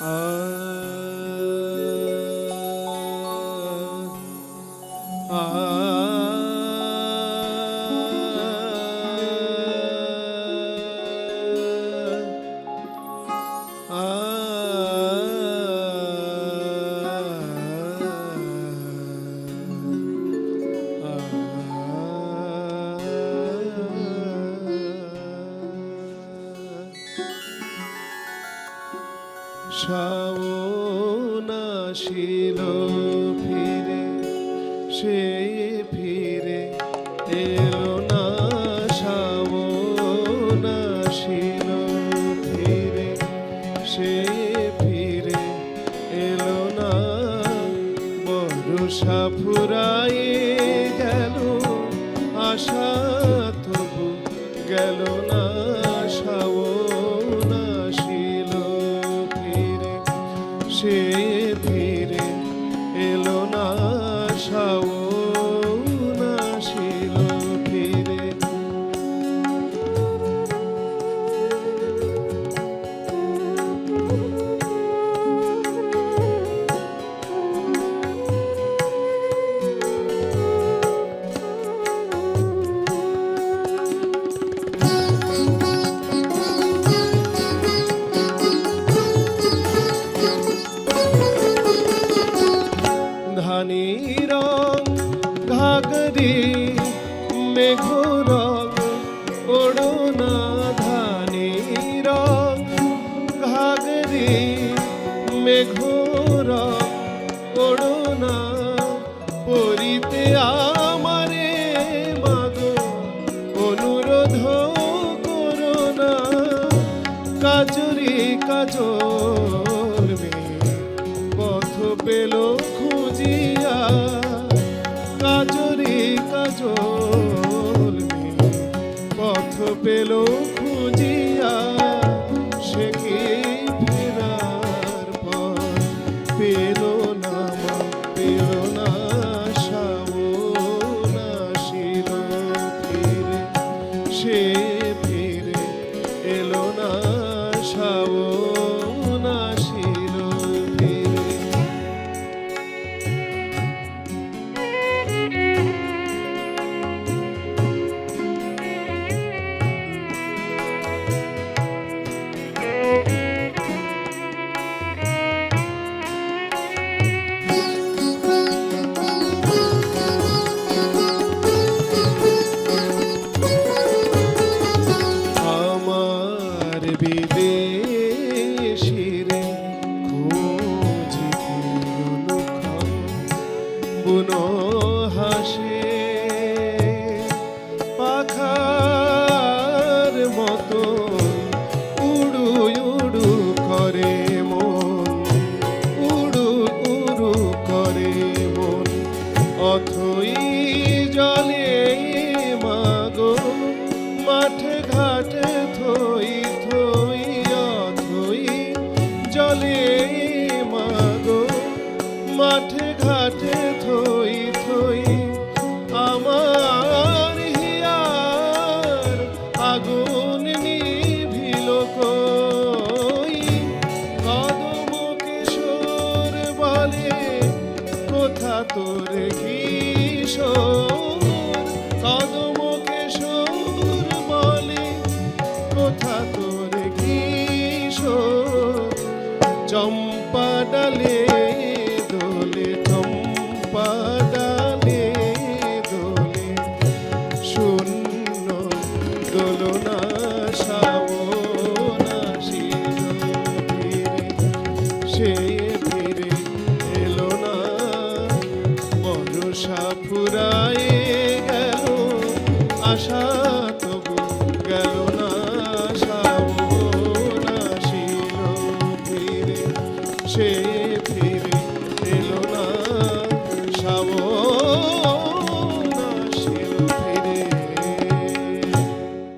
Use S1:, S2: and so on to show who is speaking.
S1: Ah Shaon আসিল ফিরে, সে ফিরে এলো না শাওন আসিল ফিরে, সে ফিরে এলো না। বর্ষা ফুরায়ে গেল, আশা তবু গেল না। ধানি রং ঘাগরি মেঘ রং ওড়না ধানি রং ঘাগরি মেঘ পথ পেল খুঁজিয়া, সে কি ফেরার পর পেল না পেল না আসিল ফিরে সে ফিরে এলো না শাওন অথই জলে মাগো মাঠে ঘাটে থই থই অথই জলে মাগো মাঠে কোথা তোর কিশোর কদম সুর বলে কোথা তোর কিশোর চম্পা ডালে